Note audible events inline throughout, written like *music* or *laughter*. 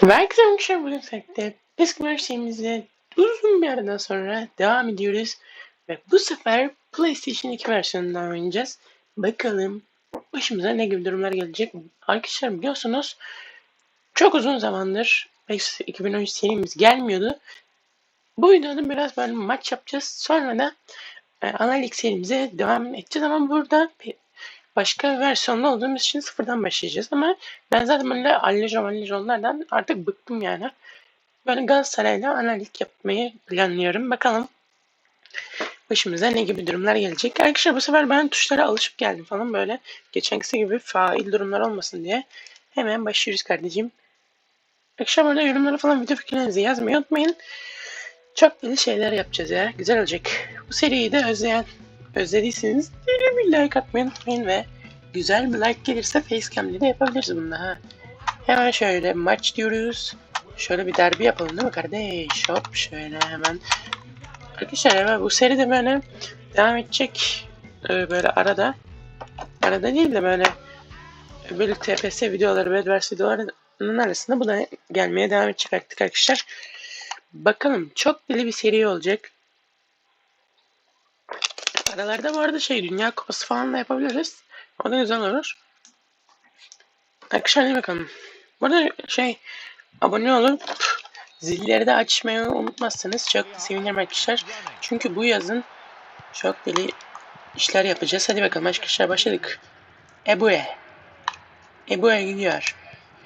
Herkese arkadaşlar bugün sekte eski versiyonumuzda uzun bir aradan sonra devam ediyoruz. Ve bu sefer PlayStation 2 versiyonundan oynayacağız. Bakalım başımıza ne gibi durumlar gelecek. Arkadaşlar biliyorsunuz çok uzun zamandır PES 2013 serimiz gelmiyordu. Bu videoda biraz böyle maç yapacağız. Sonra da e, analik serimize devam edeceğiz ama burada başka bir versiyonda olduğumuz için sıfırdan başlayacağız ama ben zaten böyle Allejo Allejo'lardan artık bıktım yani. Böyle Galatasaray'la analik yapmayı planlıyorum. Bakalım başımıza ne gibi durumlar gelecek. Arkadaşlar bu sefer ben tuşlara alışıp geldim falan böyle. Geçenkisi gibi fail durumlar olmasın diye. Hemen başlıyoruz kardeşim. Arkadaşlar burada yorumlara falan video fikirlerinizi yazmayı unutmayın. Çok deli şeyler yapacağız ya. Güzel olacak. Bu seriyi de özleyen, özlediyseniz bir like atmayı unutmayın ve güzel bir like gelirse facecam'de de yapabiliriz bunu ha. Hemen şöyle maç diyoruz. Şöyle bir derbi yapalım değil mi kardeş? Hop şöyle hemen. Arkadaşlar hemen bu seri de böyle devam edecek. Ee, böyle arada. Arada değil de böyle böyle TPS videoları, Bedwars videolarının arasında bu da gelmeye devam edecek artık arkadaşlar. Bakalım çok deli bir seri olacak. Aralarda bu arada şey Dünya Kupası falan da yapabiliriz. O da güzel olur. Arkadaşlar bakalım. Bu arada şey abone olup zilleri de açmayı unutmazsanız çok sevinirim arkadaşlar. Çünkü bu yazın çok deli işler yapacağız. Hadi bakalım arkadaşlar başladık. Ebu'ye. Ebu'ye gidiyor.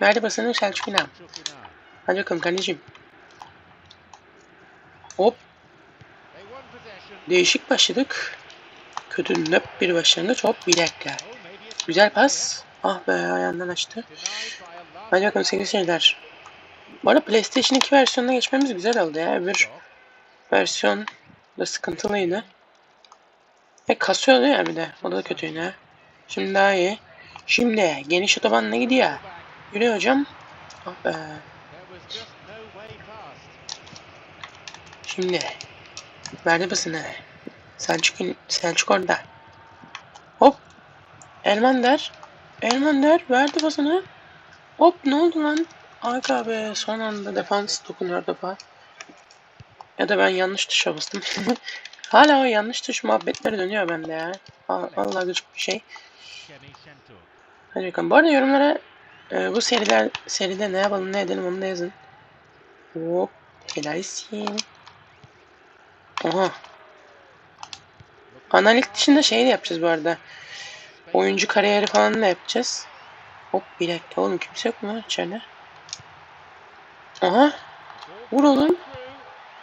Nerede basını Selçuk İnan. Hadi bakalım kardeşim. Hop. Değişik başladık. Kötü nöp bir. Hop bir dakika. Güzel pas. Ah be ayağından açtı. Hadi bakalım sevgili seyirciler. Bu arada PlayStation 2 versiyonuna geçmemiz güzel oldu ya. Bir versiyon da sıkıntılıydı. Ve kasıyordu ya bir de. O da kötü yine. Şimdi daha iyi. Şimdi geniş otobanla gidiyor. Yürü hocam. Ah be. Şimdi. Verdi basını. Selçuk, Selçuk orada. Hop. Elmander. Elmander verdi basını. Hop ne oldu lan? Aga be son anda defans dokunuyor defa. Ya da ben yanlış tuşa bastım. *laughs* Hala o yanlış tuş muhabbetleri dönüyor bende ya. Vallahi gıcık bir şey. Hadi bakalım. Bu arada yorumlara e, bu seriler seride ne yapalım ne edelim onu da yazın. Hop. Helalsin. Oha. Analik dışında şey de yapacağız bu arada. Oyuncu kariyeri falan da yapacağız. Hop bir dakika oğlum kimse yok mu içeride? Aha. Vur oğlum.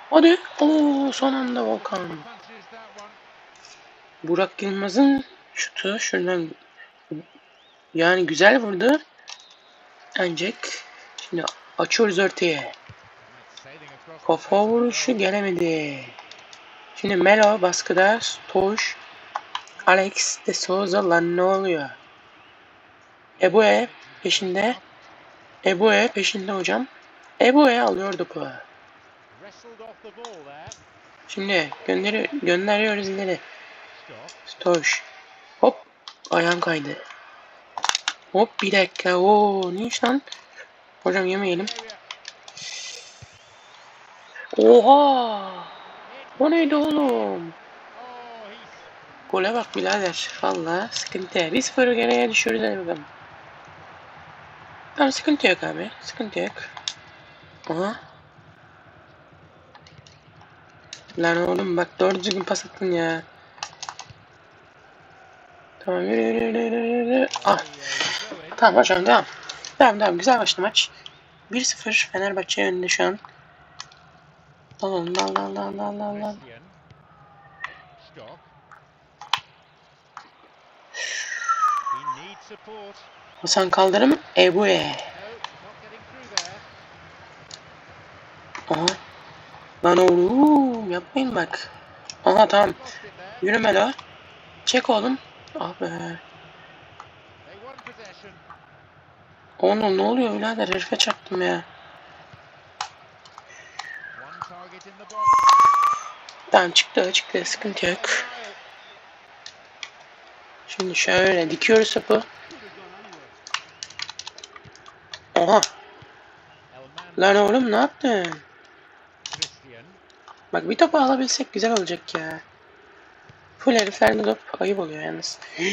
Hadi. Oo son anda Volkan. Burak Yılmaz'ın şutu şuradan yani güzel vurdu. Ancak şimdi açıyoruz ortaya. Kafa vuruşu gelemedi. Şimdi Melo baskıda Toş Alex de Souza lan ne oluyor? Ebue peşinde. Ebue peşinde hocam. Ebue alıyor topu. Şimdi gönderi gönderiyoruz ileri. Stoş. Hop. Ayağım kaydı. Hop bir dakika. Oo ne iş lan? Hocam yemeyelim. Oha. O neydi oğlum? Gole bak birader. Valla sıkıntı. 1-0 geriye düşüyoruz hadi bakalım. Tamam sıkıntı yok abi. Sıkıntı yok. Aha. Lan oğlum bak doğru düzgün pas attın ya. Tamam yürü yürü yürü yürü yürü. Ah. Tamam hocam devam. Devam devam güzel başladı maç. 1-0 Fenerbahçe önünde şu an. Dal oğlum dal dal dal dal dal dal. Hasan Kaldırım Ebu'ye. Aha. Lan oğlum yapmayın bak. Aha tamam. Yürüme la. Çek oğlum. Ah be. Oğlum ne oluyor birader herife çarptım ya. Tamam çıktı çıktı sıkıntı yok. Şimdi şöyle dikiyoruz topu. Oha. Lan oğlum ne yaptın? Bak bir topu alabilsek güzel olacak ya. Full heriflerde top ayıp oluyor yalnız. *gasps*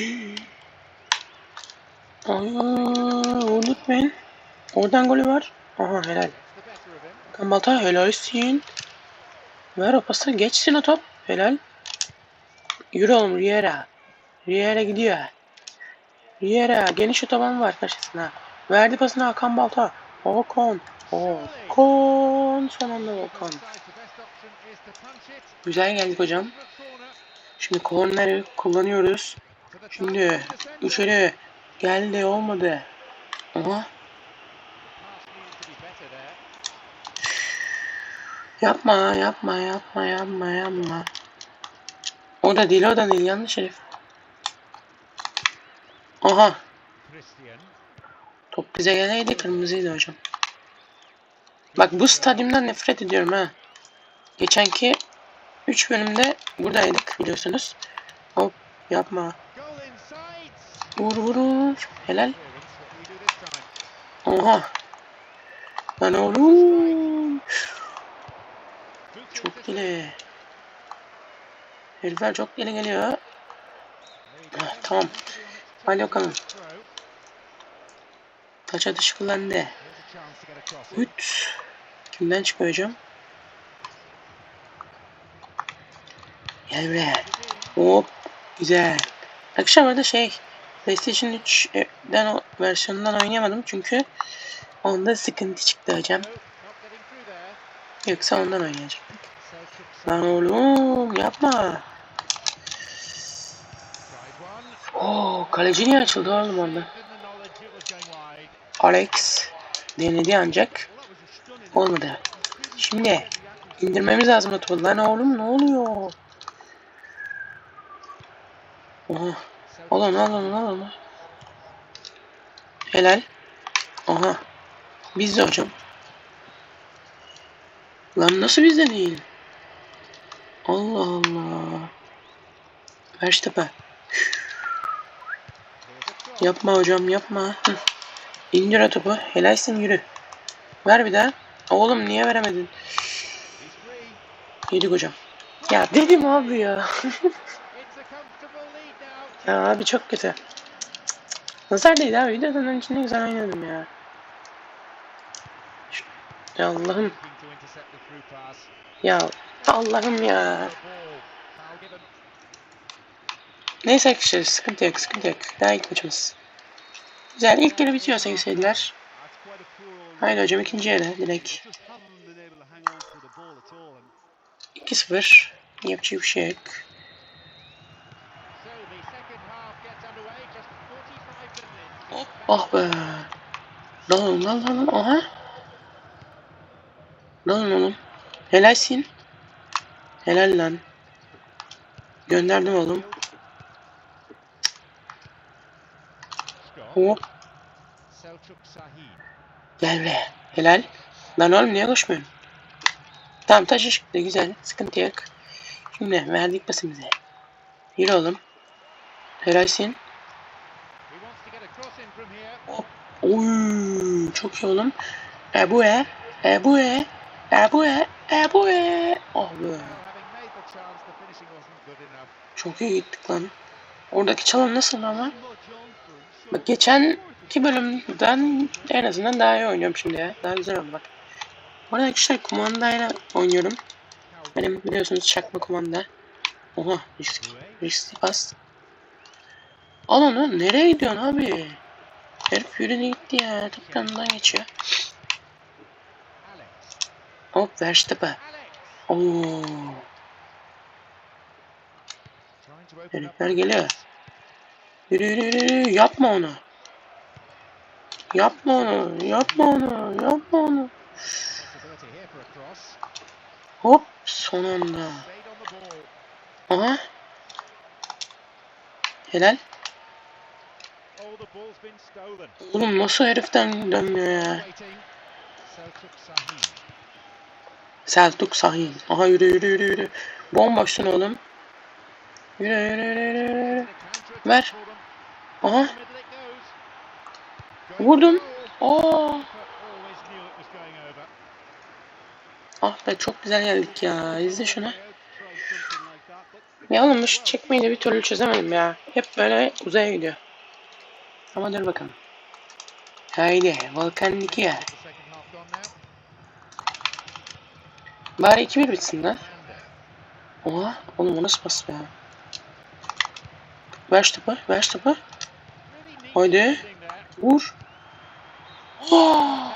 Aa, unutmayın. Oradan golü var. Aha helal. Gets the better of him. Kambalta helalsin. Ver o pası. Geçsin o top. Helal. Yürü oğlum Riera. Riera gidiyor. Riera. Geniş otoban var karşısına. Verdi pasını Hakan Balta. Hakan. Hakan. Son anda it Güzel geldik hocam. Şimdi korneri kullanıyoruz. Şimdi içeri. Geldi olmadı. Aha. Yapma yapma yapma yapma yapma. O da değil o da değil yanlış herif. Aha. Top bize geleydi kırmızıydı hocam. Bak bu stadyumdan nefret ediyorum ha. Geçenki 3 bölümde buradaydık biliyorsunuz. Hop yapma. Vur vur vur. Helal. Oha. Lan oğlum. Çok deli. Herifler çok deli geliyor. Tamam. Hadi bakalım. Taç atışı kullandı. Üç. Kimden çıkıyor hocam? Gel buraya. Hop. Güzel. Akşam arada şey PlayStation 3'den o versiyonundan oynayamadım çünkü onda sıkıntı çıktı hocam. Yoksa ondan oynayacaktık. Lan oğlum yapma. Oo kaleci niye açıldı oğlum wide. Alex denedi ancak olmadı. Şimdi indirmemiz lazım topu. Lan oğlum ne oluyor? Oha. Onu al onu. Helal. Aha. Bizde hocam. Lan nasıl bizde değil? Allah Allah. Ver şu topu. Here's a cross. Yapma hocam yapma. İndir o topu. Helalsin yürü. Ver bir daha. Oğlum niye veremedin? Yedik hocam. Ya dedim abi ya. *laughs* Ya abi çok kötü. Nazar değil abi. Videodan önce ne güzel oynadım ya. Ya Allah'ım. Ya Allah'ım ya. Neyse arkadaşlar sıkıntı yok sıkıntı yok. Daha ilk maçımız. Güzel ilk yarı bitiyor sevgili seyirciler. Haydi hocam ikinci yarı direkt. Just haven't been able to hang on to the ball at all. And 2-0. Yapacak bir şey yok. So the second half gets underway. Just 45 minutes. Hop. Ah be. Lan lan lan lan. Aha. Lan oğlum. Helalsin. Helal lan. Gönderdim oğlum. Hop. Gel buraya. Helal. Lan oğlum niye koşmuyorsun? Tamam taşı çıktı güzel. Sıkıntı yok. Şimdi verdik pasımızı. Yürü oğlum. Helalsin. Hop. Oy, çok iyi oğlum. Ebu e. Ebu e. Ebu e. Ebu e. Oh be. Finishing wasn't good enough. Çok iyi gittik lan. Oradaki çalım nasıl ama? Bak geçen iki bölümden en azından daha iyi oynuyorum şimdi ya. Daha güzel oldu bak. Bu arada arkadaşlar kumandayla oynuyorum. Benim biliyorsunuz çakma kumanda. Oha risk, riskli pas. Al onu nereye gidiyorsun abi? Herif yürüdü gitti ya. Tık yanından geçiyor. Hop Verstappen. Oo. Herifler geliyor. Yürü yürü yürü yürü. Yapma onu. Yapma onu. Yapma onu. Yapma onu. Hop son anda. Stayed on the ball. Aha. Helal. Oğlum nasıl heriften dönmüyor ya. Selçuk sahil. Aha yürü yürü yürü yürü. Bomboşsun oğlum. Yürü yürü yürü yürü. Ver. Aha. Vurdum. Aa. Ah be çok güzel geldik ya. İzle şunu. Ya oğlum şu çekmeyi de bir türlü çözemedim ya. Hep böyle uzaya gidiyor. Ama dur bakalım. Haydi Volkan now. Bari 2-1 bitsin lan. Oha oğlum o nasıl pas be? Ver şu topu, ver şu topu. Haydi. Vur. Oh,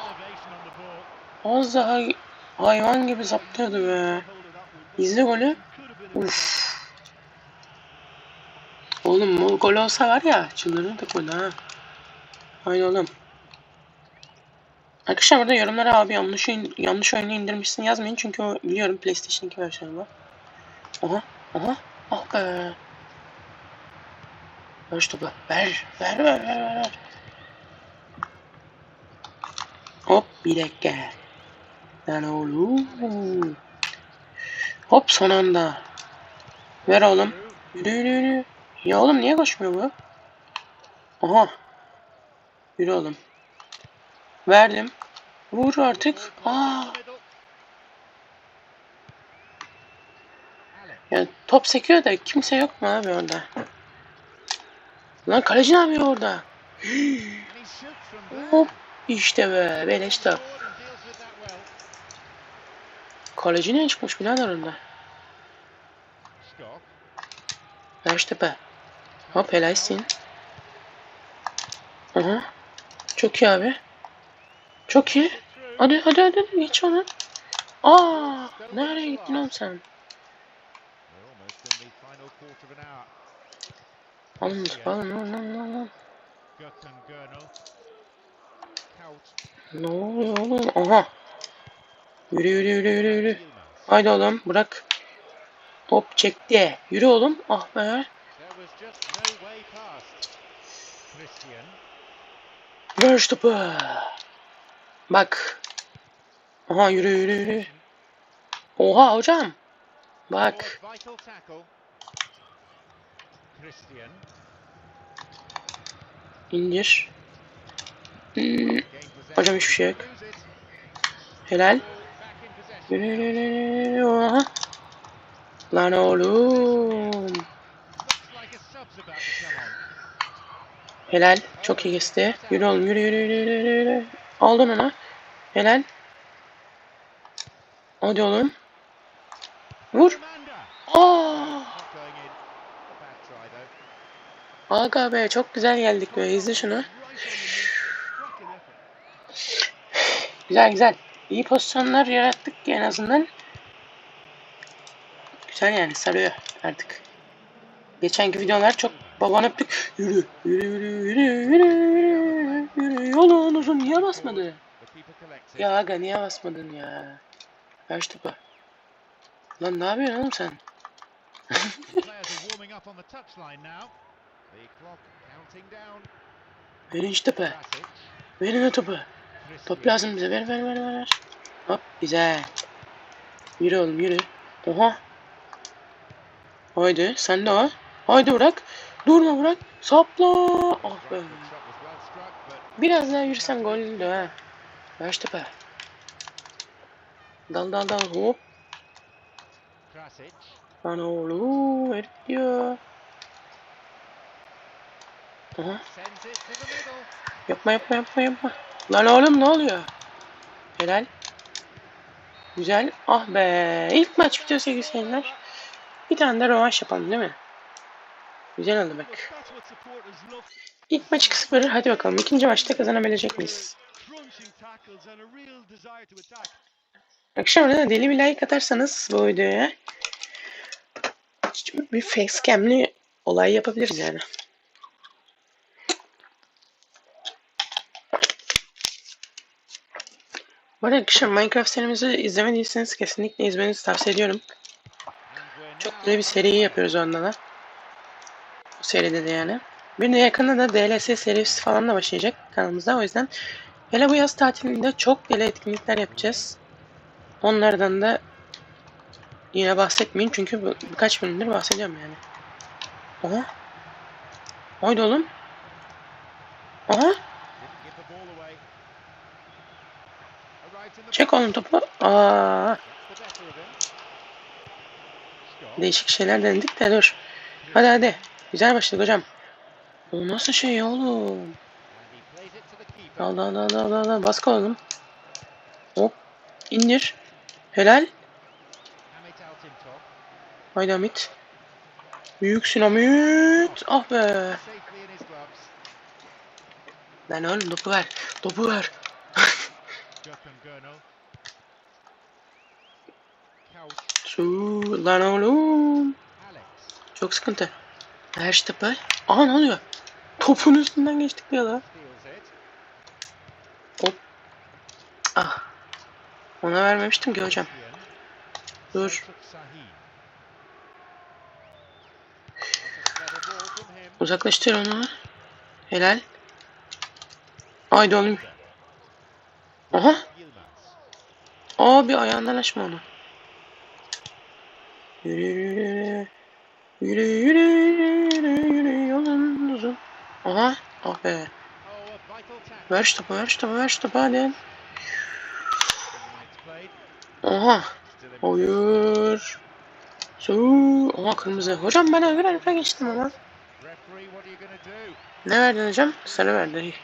*gasps* az daha hayvan gibi zaplıyordu be. İzle golü. Uf. Oğlum o gol olsa var ya çıldırırdık burada ha. Haydi oğlum. Arkadaşlar burada yorumlara abi yanlış oyun, yanlış oyunu indirmişsin yazmayın çünkü o biliyorum PlayStation 2 versiyonu var. Aha, aha, ah be. Şu topu, ver, ver, ver, ver, ver. ver. Hop bir dakika. Lan oğlum. Hop son anda. Ver oğlum. Yürü yürü yürü. Ya oğlum niye koşmuyor bu? Aha. Yürü oğlum. Verdim. Vur artık. Aa. Middle. Alec. Ya top sekiyor da kimse yok mu abi orada? Lan kaleci ne yapıyor orada? Hop. İşte be. Beleş top. Kaleci ne çıkmış birader orada? Stock. Ver şu tepe. Hop helalsin. Aha. Çok iyi abi. Çok iyi. Hadi hadi hadi hadi, geç onu. Aa, nereye gittin oğlum sen? We're almost in the final quarter of an hour. Alın topu alın alın alın alın. Gökhan Gernal. Kaut. Ne oluyor oğlum? Aha. Yürü yürü yürü yürü yürü. Haydi oğlum bırak. Hop çekti. Yürü oğlum. Ah be. Ver şu topu. Bak. Aha yürü yürü yürü. Oha hocam. Bak. İndir. Hmm, Hocam hiçbir şey yok. Helal. Oha. Lan oğlum. Helal. Çok iyi kesti. Yürü oğlum yürü yürü yürü yürü yürü. Aldın onu. Helal. Hadi oğlum. Vur. Aga be çok güzel geldik be. İzle şunu. Güzel güzel. İyi pozisyonlar yarattık en azından. Güzel yani sarıyor artık. Geçenki videolar çok baban öptük. Yürü yürü yürü yürü yürü yürü yürü. Yolun uzun niye basmadı? Ya aga niye basmadın ya? Ver şu topu. Lan ne yapıyorsun oğlum sen? Verin şu topu. Verin o topu. Top lazım bize. Ver ver ver ver. Hop güzel. Yürü oğlum yürü. Oha. Haydi sen de o. Haydi bırak. Durma bırak. Sapla. Ah be. Biraz daha yürüsen goldü ha. Ver şu topu. Dal dal dal hop. Lan oğlum. Herif diyor. Aha. Yapma yapma yapma yapma. Lan oğlum ne oluyor? Helal. Güzel. Ah be. İlk maç bitiyor sevgili seyirciler. Bir tane de rövanş yapalım değil mi? Güzel oldu bak. İlk maç 2-0. Hadi bakalım. İkinci maçta kazanabilecek miyiz? Akşam da deli bir like atarsanız bu videoya bir facecam'li olay yapabiliriz yani. Bu arada arkadaşlar Minecraft serimizi izlemediyseniz kesinlikle izlemenizi tavsiye ediyorum. Çok güzel bir seriyi yapıyoruz onunla da. Bu seride de yani. Bir de yakında da DLS serisi falan da başlayacak kanalımızda. O yüzden hele bu yaz tatilinde çok deli etkinlikler yapacağız. Onlardan da yine bahsetmeyin çünkü bu, birkaç bölümdür bahsediyorum yani. Oha. Haydi oğlum. Aha. Çek oğlum topu. Aa. Değişik şeyler denedik de dur. Hadi hadi. Güzel başladık hocam. O nasıl şey oğlum? Al al al al al al. Baskı alalım. Hop. İndir. Helal. Haydi Hamit. Büyüksün Hamit. Ah be. Lan oğlum topu ver. Topu ver. Su lan oğlum. Çok sıkıntı. Her şey topu. Aha ne oluyor? Topun üstünden geçtik bir da. İt. Ah. Ona vermemiştim ki hocam. Dur. Uzaklaştır onu. Helal. Haydi oğlum. Aha. Abi ayağından açma onu. Yürü yürü. Yürü yürü yürü yürü yolun uzun. Aha. Ah be. Ver şu topu ver şu topu ver şu topu hadi. Aha. Hayır. Su. Aha kırmızı. Hocam ben öbür herife geçtim ama. Ne verdin hocam? Sarı verdi. İyi.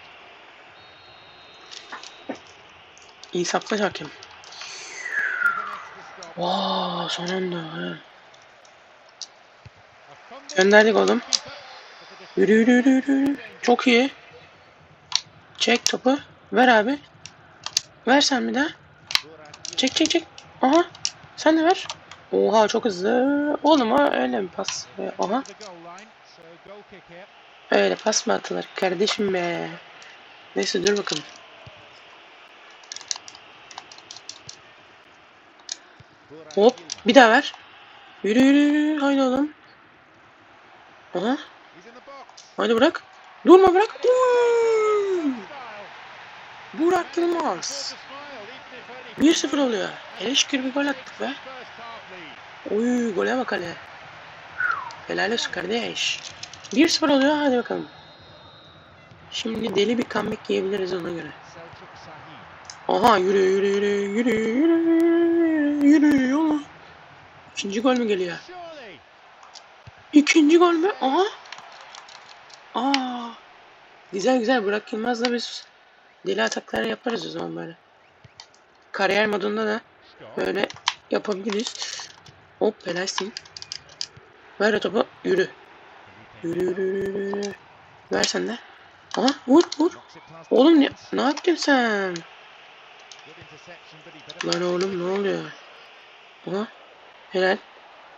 İnsaflı hakem. Vaa son anda. Gönderdik oğlum. Yürü yürü yürü yürü. Çok iyi. Çek topu. Ver abi. Ver sen bir daha. Çek çek çek. Aha. Sen de ver. Oha çok hızlı. Oğlum ha öyle mi pas? Ee, Aha. Öyle pas mı atılır kardeşim be. Neyse dur bakalım. Hop. Bir daha ver. Yürü yürü yürü. Haydi oğlum. Aha. Haydi bırak. Durma bırak. Style. Burak Yılmaz. 1-0 oluyor. Hele şükür bir gol attık be. Oy gole bak hele. Helal olsun kardeş. 1-0 oluyor hadi bakalım. Şimdi deli bir comeback yiyebiliriz ona göre. Aha yürü yürü yürü yürü yürü yürü yolu. İkinci gol mü geliyor? İkinci gol mü? Aha. Aa. Güzel güzel Burak Yılmaz'la biz deli ataklar yaparız o zaman böyle. Kariyer modunda da böyle yapabiliriz. Hop helalsin. Ver o topu yürü. Yürü yürü yürü yürü. Ver sen de. Aha vur vur. Oğlum ne, ne yaptın sen? Lan oğlum ne oluyor? Aha. Helal.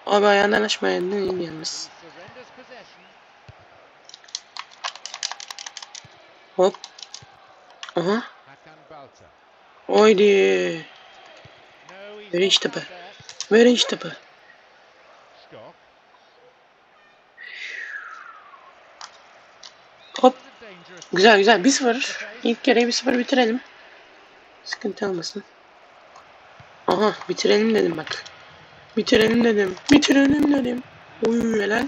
Abi ayağından açmayın değil yalnız. Hop. Aha. Oydi. Ver iç topu. Ver iç topu. Hop. Güzel güzel. 1-0. İlk kere 1-0 bitirelim. Sıkıntı olmasın. Aha bitirelim dedim bak. Bitirelim dedim. Bitirelim dedim. Uy helal.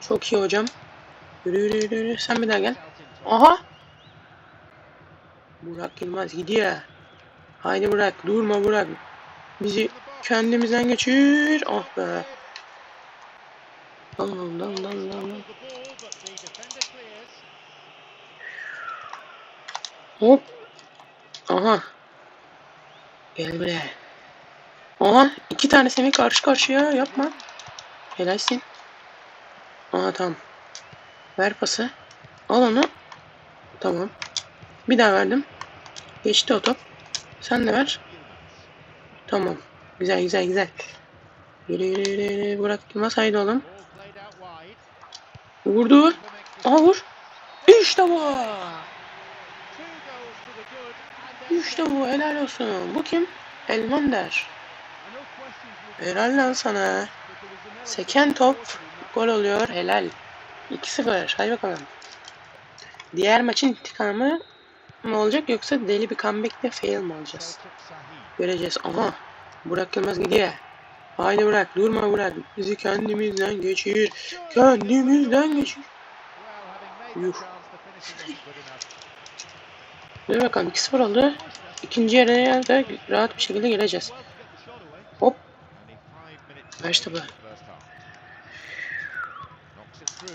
Çok iyi hocam. Yürü yürü. yürü. Sen bir daha gel. Aha. Burak Yılmaz gidiyor. Haydi Burak. Durma Burak. Bizi kendimizden geçir. Ah be. Lan lan lan lan lan. Hop. Aha. Gel buraya. Aha iki tane Semih karşı karşıya yapma. Helalsin. Aha tamam. Ver pası. Al onu. Tamam. Bir daha verdim. Geçti o top. Sen de ver. Tamam. Güzel güzel güzel. Yürü yürü yürü yürü. Burak haydi oğlum. Vurdu. Aha vur. İşte bu. İşte bu. Helal olsun. Bu kim? Elmander. Helal lan sana. Seken top. Gol oluyor. Helal. 2-0. Hadi bakalım. Diğer maçın intikamı mı olacak yoksa deli bir comeback'le fail mi olacağız? Göreceğiz. Aha. Burak Yılmaz gidiyor. Haydi Burak. Durma Burak. Bizi kendimizden geçir. Kendimizden geçir. Yuh. Dur bakalım 2-0 oldu. İkinci yarıya da rahat bir şekilde gireceğiz. Through.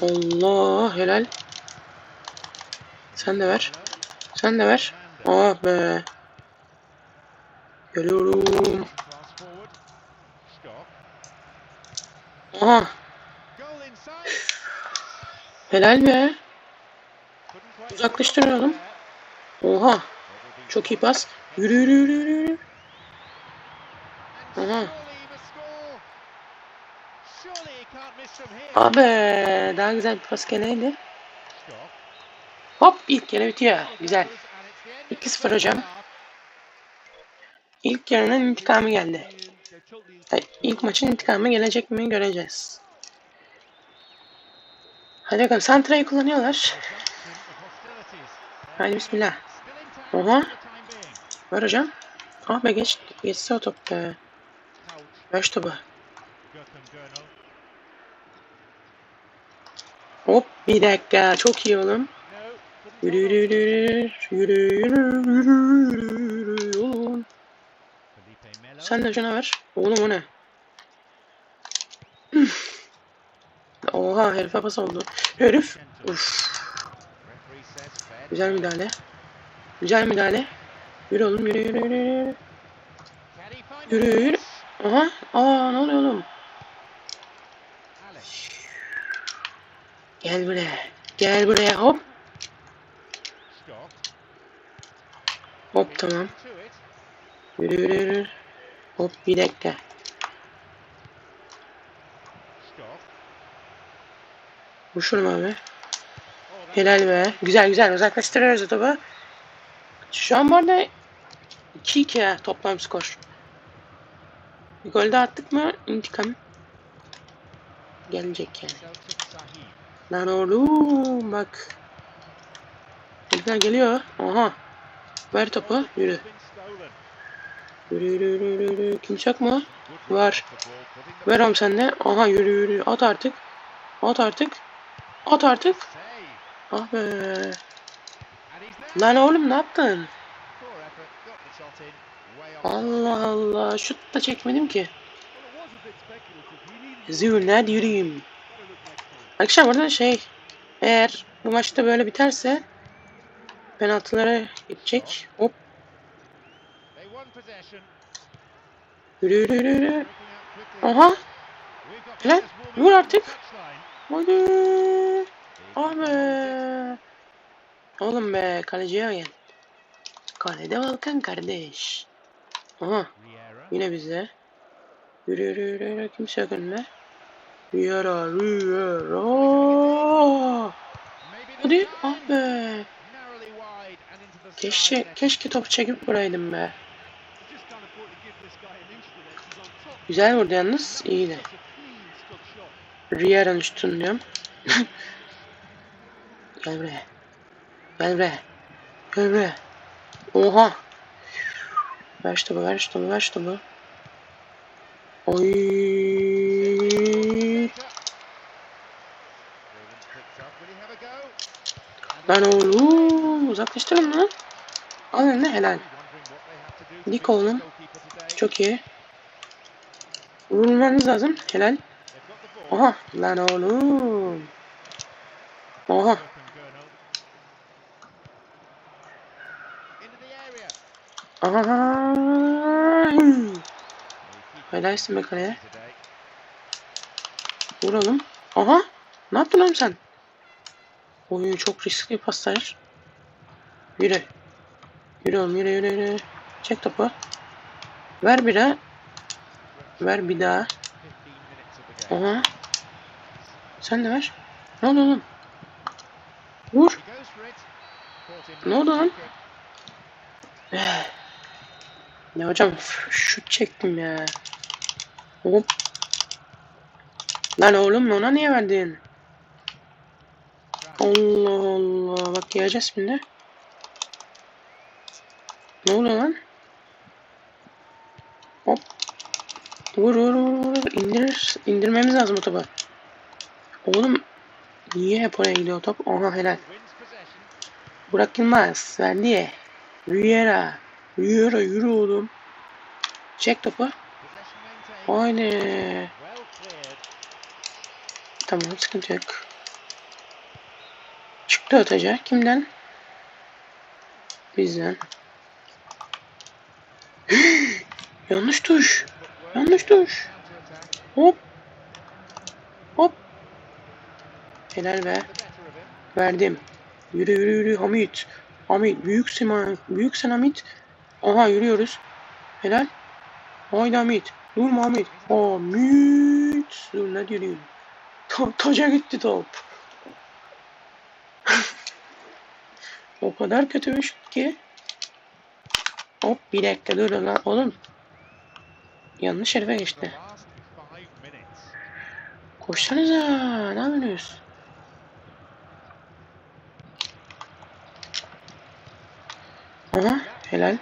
Allah helal. Sen de ver. Sen de ver. Ah be. Geliyorum. Aha. Helal be. Uzaklaştırıyorum. Oha. Çok iyi pas. Yürü yürü yürü yürü. Aha. Abi daha güzel bir pas geleydi. Hop ilk yarı bitiyor. Güzel. And it's the end of the 2-0 hocam. İlk yarının intikamı geldi. Ay, İlk maçın intikamı gelecek mi göreceğiz. Hadi bakalım Santra'yı kullanıyorlar. Haydi bismillah. Oha. Ver hocam. Ah be geç. Geçse o top be. Ver topu. Hop bir dakika. Çok iyi oğlum. Yürü yürü yürü yürü yürü yürü yürü yürü oğlum. Sen de şuna ver. Oğlum o ne? *clears throat* Oha herife pas oldu. Herif. Uf. Güzel müdahale. Güzel müdahale. Yürü oğlum yürü yürü yürü. yürü. Yürü? Aha. Aa ne oluyor oğlum? Gel buraya. Gel buraya hop. Hop tamam. Yürü yürü yürü. Hop bir dakika. Vuruşurum abi. Helal be. Güzel güzel uzaklaştırıyoruz topu. Şu an bu arada 2-2 ha, toplam skor. Bir gol daha attık mı intikam gelecek yani. Lan oğlum bak. Herifler geliyor. Aha. Ver topu. Yürü. Yürü yürü yürü yürü. yürü. Kimse Var. Ver oğlum sen de. Aha yürü yürü. At artık. At artık. At artık. Ah be. Lan oğlum ne yaptın? Allah Allah. Şut da çekmedim ki. Well, it Arkadaşlar burada şey. Eğer bu maçta böyle biterse penaltılara gidecek. Hop. Yürü yürü yürü. yürü. Aha. Warming Vur artık. Hadi. Ah. Oğlum be kaleciye gel. Kalede Volkan kardeş. Aha yine bizde. Yürü yürü yürü yürü. Kimse yok Maybe this Hadi ah be. Keşke, keşke topu çekip vuraydım be. Güzel vurdu yalnız. iyiydi. Riera'nın üstünü diyorum. *laughs* Gel buraya. Gel buraya. Gel buraya. Oha. Ver şu topu, ver şu topu, ver şu topu. Oy. Lan oğlum. Uzaklaştırın lan. Al önüne helal. Dik oğlum. Çok iyi. Vurmanız lazım. Helal. Oha. Lan oğlum. Oha. Aha. Helalsin be kaleye. Vuralım. Aha. Ne yaptın oğlum sen? Oy çok riskli paslar. Yürü. Yürü oğlum yürü yürü yürü. Çek topu. Ver bir daha. Ver bir daha. 15 minutes of the game. Aha. Sen de ver. Ne oldu oğlum? Vur. Ne oldu lan? Ne hocam şut çektim ya. Hop. Lan oğlum ona niye verdin? Allah Allah. Bak yiyeceğiz şimdi. Ne oluyor lan? Hop. Vur vur vur vur. İndirir. İndirmemiz lazım o topu. Oğlum. Niye hep oraya gidiyor top? Aha helal. Burak Yılmaz. Verdi. Riera. Riera yürü oğlum. Çek topu. Well Tamam sıkıntı yok. Çıktı atacak. Kimden? Bizden. *gasps* Yanlış tuş. Yanlış tuş. Hop. Hop. Helal be. Verdim. Yürü yürü yürü Hamit. Hamit büyüksün ha. Büyüksün Hamit. Aha yürüyoruz. Helal. Haydi Hamit. Durma Hamit. Hamit. Dur ne diyorum. Ta taca gitti top. O kadar kötü bir şut ki. Hop bir dakika dur lan oğlum. Yanlış herife geçti. Koşsanıza. Ne yapıyorsunuz? Aha helal.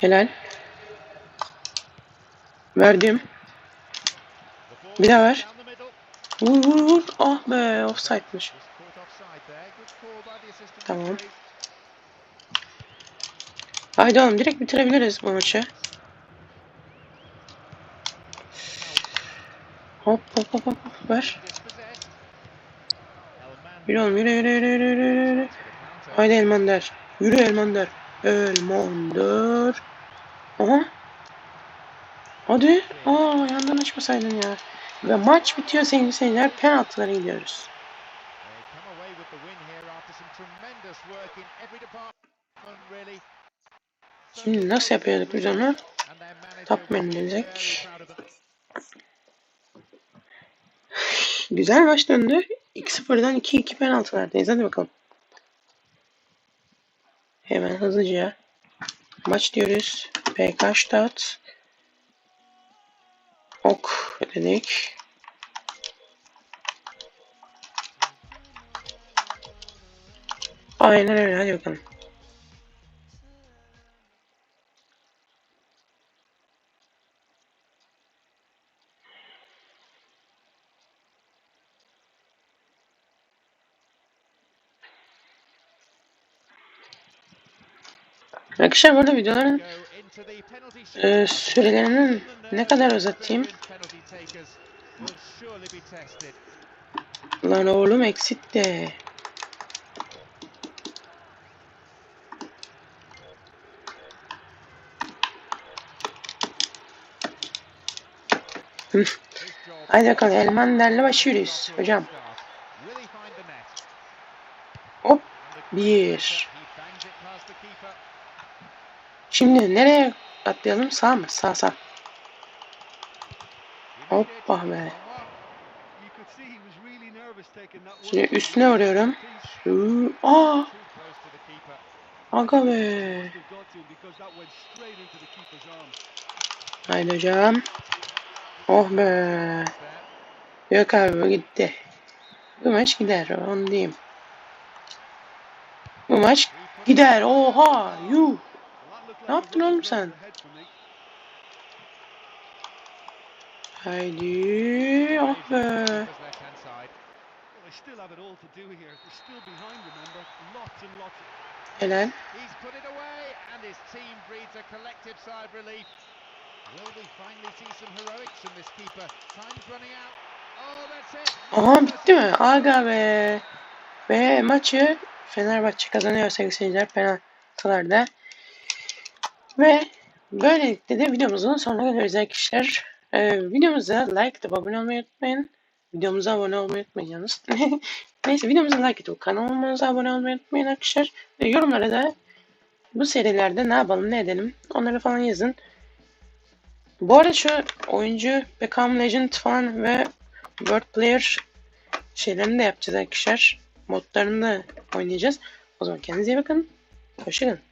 Helal. Verdim. Bir daha ver. Vur vur vur. Ah be offside'mış. Tamam. Haydi oğlum direkt bitirebiliriz bu maçı. Hop hop hop hop ver. Yürü oğlum yürü yürü yürü yürü yürü yürü. Haydi Elmander. Yürü Elmander. Elmander. Aha. Hadi. Aa yandan açmasaydın ya. Ve maç bitiyor sevgili seyirciler. Penaltılara gidiyoruz. Şimdi nasıl yapıyorduk biz onu? Top menü dedik. Güzel maç döndü. 2-0'dan 2-2 penaltılardayız. Hadi bakalım. Hemen hızlıca maç diyoruz. PK Stadt. Ok dedik. Aynen öyle. Hadi bakalım. Arkadaşlar burada videoların e, sürelerinin ne kadar uzatayım? Lan oğlum exit de. *laughs* Haydi bakalım Elmander'le başlıyoruz hocam. Hop bir. Şimdi nereye atlayalım? Sağ mı? Sağ sağ. Hoppa be. Şimdi üstüne vuruyorum. Aa, aga be. Haydi hocam. Oh be. Yok abi gitti. Bu maç gider onu diyeyim. Bu maç gider. Oha. Yuh. Ne yaptın oğlum sen? Haydi. Oh be. Helal. Aha bitti mi? Aga be. Ve maçı Fenerbahçe kazanıyor sevgili seyirciler penaltılarda. Ve böylelikle de videomuzun sonuna geliyoruz arkadaşlar. Ee, videomuza like atıp abone olmayı unutmayın. Videomuza abone olmayı unutmayın yalnız. *laughs* Neyse videomuza like atıp kanalımıza abone olmayı unutmayın arkadaşlar. Ve yorumlara da bu serilerde ne yapalım ne edelim onları falan yazın. Bu arada şu oyuncu Become Legend falan ve World Player şeylerini de yapacağız arkadaşlar. Modlarını da oynayacağız. O zaman kendinize iyi bakın. Hoşçakalın.